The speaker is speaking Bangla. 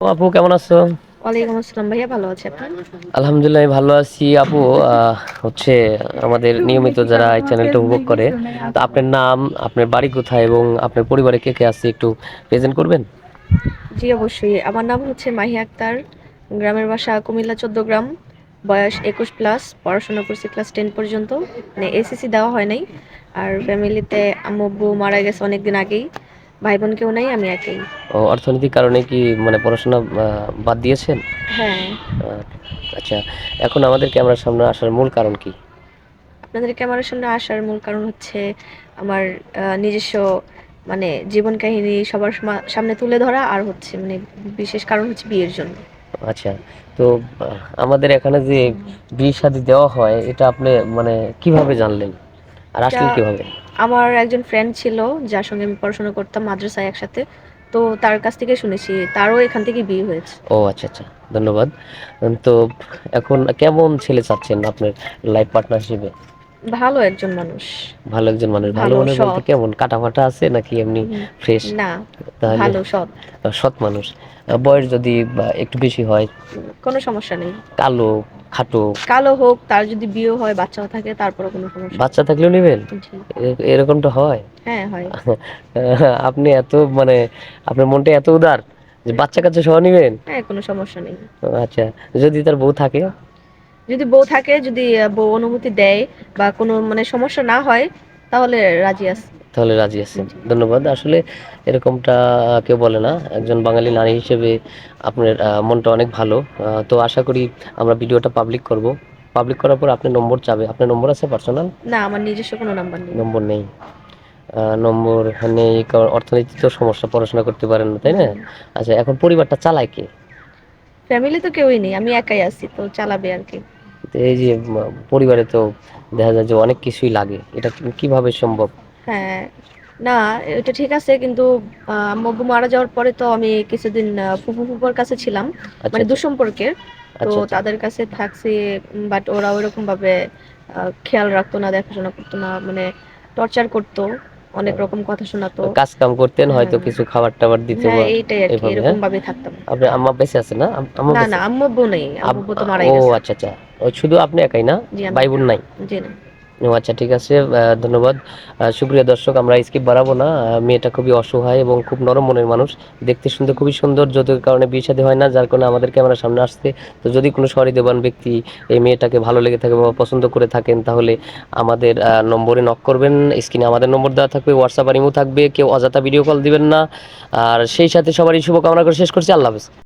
আপু কেমন আছো? ওয়ালাইকুম আসসালাম। ভাইয়া ভালো আছে আপনি আলহামদুলিল্লাহ ভালো আছি। আপু হচ্ছে আমাদের নিয়মিত যারা এই চ্যানেলটা উপভোগ করে তো আপনার নাম আপনার বাড়ি কোথায় এবং আপনার পরিবারে কে কে আছে একটু প্রেজেন্ট করবেন? জি অবশ্যই। আমার নাম হচ্ছে মাহি আক্তার। গ্রামের বাসা কুমিল্লা চোদ্দ গ্রাম। বয়স একুশ প্লাস পড়াশোনা করছি ক্লাস টেন পর্যন্ত। মানে এসএসসি দেওয়া হয় নাই। আর ফ্যামিলিতে আম্মু মারা গেছে অনেকদিন আগেই। ভাই বোন কেউ নাই আমি একাই। ও অর্থনৈতিক কারণে কি মানে পড়াশোনা বাদ দিয়েছেন? হ্যাঁ। আচ্ছা এখন আমাদের ক্যামেরার সামনে আসার মূল কারণ কি? আপনাদের ক্যামেরার সামনে আসার মূল কারণ হচ্ছে আমার নিজস্ব মানে জীবন কাহিনী সবার সামনে তুলে ধরা আর হচ্ছে মানে বিশেষ কারণ হচ্ছে বিয়ের জন্য। আচ্ছা তো আমাদের এখানে যে বিয়ে শাদী দেওয়া হয় এটা আপনি মানে কীভাবে জানলেন? আর আসলেন কীভাবে? আমার একজন ফ্রেন্ড ছিল যার সঙ্গে আমি পড়াশোনা করতাম মাদ্রাসায় একসাথে। তো তার কাছ থেকে শুনেছি তারও এখান থেকে বিয়ে হয়েছে। ও আচ্ছা আচ্ছা ধন্যবাদ। তো এখন কেমন ছেলে চাচ্ছেন আপনার লাইফ পার্টনার হিসেবে? ভালো একজন মানুষ। ভালো একজন মানুষ ভালো মানুষ বলতে। কেমন কাটা ফাটা আছে নাকি এমনি ফ্রেশ না ভালো সৎ। সৎ মানুষ। বয়স যদি একটু বেশি হয় কোনো সমস্যা নেই। কালো খাটো। কালো হোক তার যদি বিয়ে হয় বাচ্চাও থাকে তারপরে কোনো সমস্যা বাচ্চা থাকলেও নেবেন? এরকমটা হয়? হ্যাঁ হয়। আপনি এত মানে আপনার মনটা এত উদার যে বাচ্চা কাচ্চা সহ নেবেন? হ্যাঁ কোনো সমস্যা নেই। আচ্ছা। যদি তার বউ থাকে? যদি বউ থাকে যদি বউ অনুমতি দেয় বা কোনো মানে সমস্যা না হয় তাহলে রাজি আছে। তাহলে রাজি আছেন। ধন্যবাদ। আসলে এরকমটা কেউ বলে না। একজন বাঙালি নারী হিসেবে আপনার মনটা অনেক ভালো। তো আশা করি আমরা ভিডিওটা পাবলিক করব। পাবলিক করার পর আপনার নম্বর চাবে। আপনার নম্বর আছে পার্সোনাল না আমার নিজস্ব কোনো নাম্বার নেই। নম্বর নেই। নম্বর নেই কারণ অর্থনীতি তো সমস্যা পড়াশোনা করতে পারেন না তাই না? আচ্ছা এখন পরিবারটা চালায় কে? ফ্যামিলি তো কেউই নেই। আমি একাই আছি তো চালাবে আর কি। তো এই যে পরিবারে তো দেখা যায় যে অনেক কিছুই লাগে। এটা কীভাবে সম্ভব? হ্যাঁ। না এটা ঠিক আছে কিন্তু আম্মু মারা যাওয়ার পরে তো আমি কিছুদিন ফুফু ফুফুর কাছে ছিলাম আচ্ছা মানে দুঃসম্পর্কের। তো আচ্ছা। আচ্ছা। তাদের কাছে থাকছি বাট ওরা ওইরকম ভাবে খেয়াল রাখতো না দেখাশোনা করতো না মানে টর্চার করতো অনেক রকম কথা শোনাতো। কাজ কাম করতেন হয়তো হ্যাঁ। কিছু খাবার টাবার দিতে হ্যাঁ এইটাই আর কি এরকম হ্যাঁ? ভাবে থাকতাম। আপনি আম্মা বেঁচে আছে না? আম্মা না না? আম্মু আব্বু নেই আব্বু তো মারাই ও আচ্ছা আচ্ছা। ও শুধু আপনি একাই না? ভাই বোন নাই? জি না। আচ্ছা ঠিক আছে ধন্যবাদ। সুপ্রিয় দর্শক, আমরা স্কিপ বাড়াবো না। মেয়েটা খুবই অসহায় এবং খুব নরম মনের মানুষ। দেখতে শুনতে খুবই সুন্দর যৌতুকের কারণে বিয়ে শাদী হয় না, যার কারণে আমাদের ক্যামেরার সামনে আসতে তো যদি কোনো সহৃদয়বান ব্যক্তি এই মেয়েটাকে ভালো লেগে থাকে বা পছন্দ করে থাকেন, তাহলে আমাদের নম্বরে নক করবেন। স্ক্রিনে আমাদের নম্বর দেওয়া থাকবে হোয়াটসঅ্যাপ আর ইমো থাকবে। কেউ অযথা ভিডিও কল দিবেন না। আর সেই সাথে সবারই শুভকামনা করে শেষ করছি। আল্লাহ হাফেজ।